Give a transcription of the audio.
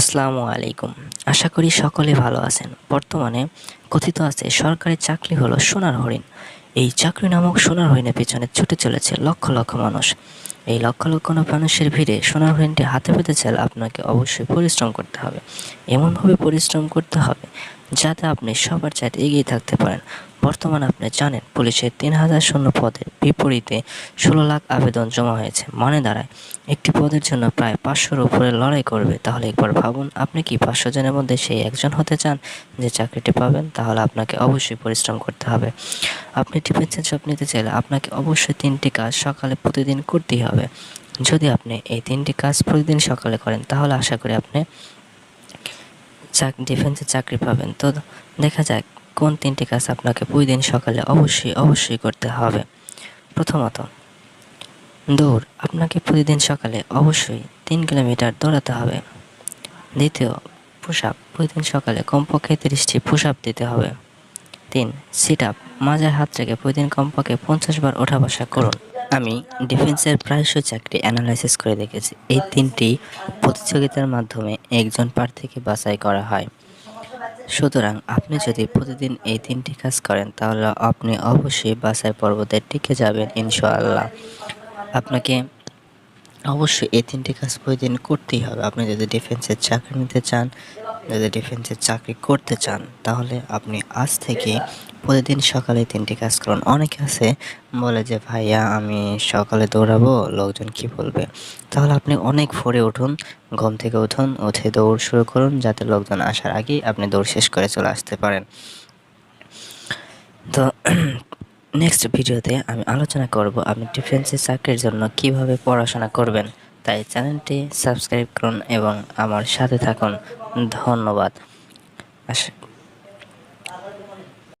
আসসালামু আলাইকুম। আশা করি সকলে ভালো আছেন। বর্তমানে কথিত আছে, সরকারি চাকরি হলো সোনার হরিণ। এই চাকরি নামক সোনার হরিণের পেছনে ছুটে চলেছে লক্ষ লক্ষ মানুষ। এই লক্ষ লক্ষ মানুষের ভিড়ে সোনার হরিণটি হাতে পেতে চাইলে আপনাকে অবশ্যই পরিশ্রম করতে হবে। এমনভাবে পরিশ্রম করতে হবে যাতে আপনি সবার চাইতে এগিয়ে থাকতে পারেন। বর্তমানে আপনি জানেন, পুলিশের তিন হাজার শূন্য পদের বিপরীতে ষোলো লাখ আবেদন জমা হয়েছে। মানে দাঁড়ায়, একটি পদের জন্য প্রায় পাঁচশোর উপরে লড়াই করবে। তাহলে একবার ভাবুন, আপনি কি পাঁচশো জনের মধ্যে সেই একজন হতে চান যে চাকরিটি পাবেন? তাহলে আপনাকে অবশ্যই পরিশ্রম করতে হবে। আপনি ডিফেন্সের জব নিতে চাইলে আপনাকে অবশ্যই তিনটি কাজ সকালে প্রতিদিন করতেই হবে। যদি আপনি এই তিনটি কাজ প্রতিদিন সকালে করেন, তাহলে আশা করি আপনি চাক ডিফেন্সে চাকরি পাবেন। তো দেখা যাক কোন তিনটি কাজ আপনাকে প্রতিদিন সকালে অবশ্যই অবশ্যই করতে হবে। প্রথমত, দৌড়। আপনাকে প্রতিদিন সকালে অবশ্যই তিন কিলোমিটার দৌড়াতে হবে। দ্বিতীয় পুশ আপ প্রতিদিন সকালে কমপক্ষে তিরিশটি পুশ আপ দিতে হবে। তিন সিট আপ মাজায় হাত রেখে প্রতিদিন কমপক্ষে পঞ্চাশ বার ওঠা বসা করুন। আমি ডিফেন্সের প্রায়শই চাকরি অ্যানালাইসিস করে দেখেছি। এই তিনটি প্রতিযোগিতার মাধ্যমে একজন প্রার্থীকে বাছাই করা হয়। সুতরাং আপনি যদি প্রতিদিন এই তিনটি কাজ করেন, তাহলে আপনি অবশ্যই বাছাই পর্বতে টিকে যাবেন, ইনশাআল্লাহ। আপনাকে অবশ্যই এই তিনটি কাজ প্রতিদিন করতেই হবে। আপনি যদি ডিফেন্সের চাকরি নিতে চান যদি ডিফেন্সের চাকরি করতে চান, তাহলে আপনি আজ থেকে প্রতিদিন সকালে তিনটি কাজ করুন। অনেকে আছে বলে যে, ভাইয়া, আমি সকালে দৌড়াবো, লোকজন কি বলবে? তাহলে আপনি অনেক ভোরে উঠুন, ঘুম থেকে উঠুন, উঠে দৌড় শুরু করুন, যাতে লোকজন আসার আগেই আপনি দৌড় শেষ করে চলে আসতে পারেন। তো নেক্সট ভিডিওতে আমি আলোচনা করব আপনি ডিফেন্সের চাকরির জন্য কীভাবে পড়াশোনা করবেন। তাই চ্যানেলটি সাবস্ক্রাইব করুন এবং আমার সাথে থাকুন। ধন্যবাদ।